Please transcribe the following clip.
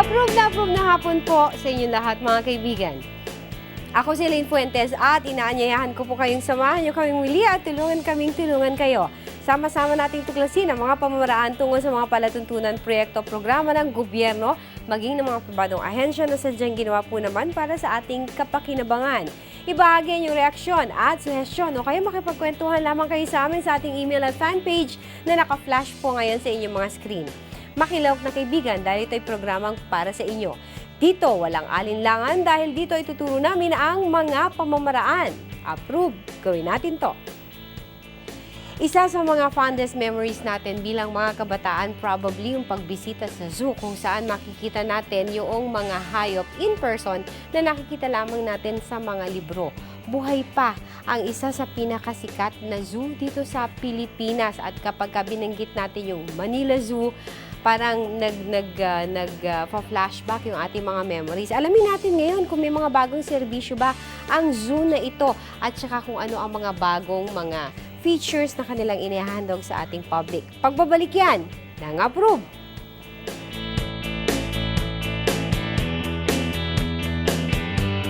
Approve na approve na hapon po sa inyo lahat mga kaibigan. Ako si Elaine Fuentes at inaanyayahan ko po kayong samahan niyo kaming muli at tulungan kaming tulungan kayo. Sama-sama nating tuklasin ang mga pamamaraan tungo sa mga palatuntunan, proyekto, programa ng gobyerno, maging ng mga pribadong ahensya na sadyang ginawa po naman para sa ating kapakinabangan. Ibahagi ang inyong reaksyon at suhestyon o kaya makipagkwentuhan lamang kayo sa amin sa ating email at fanpage na naka-flash po ngayon sa inyong mga screen. Makilawak na kaibigan dahil ito'y programang para sa inyo. Dito, walang alinlangan dahil dito ay tuturo namin ang mga pamamaraan. Approve! Gawin natin to. Isa sa mga fondest memories natin bilang mga kabataan probably yung pagbisita sa zoo kung saan makikita natin yung mga hayop in person na nakikita lamang natin sa mga libro. Buhay pa ang isa sa pinakasikat na zoo dito sa Pilipinas at kapag ka binanggit natin yung Manila Zoo, parang nag nag ah, nag ah, pa-flashback yung ating mga memories. Alamin natin ngayon kung may mga bagong serbisyo ba ang zoo na ito at saka kung ano ang mga bagong mga features na kanilang inihandog sa ating public. Pagbabalik yan, nang approve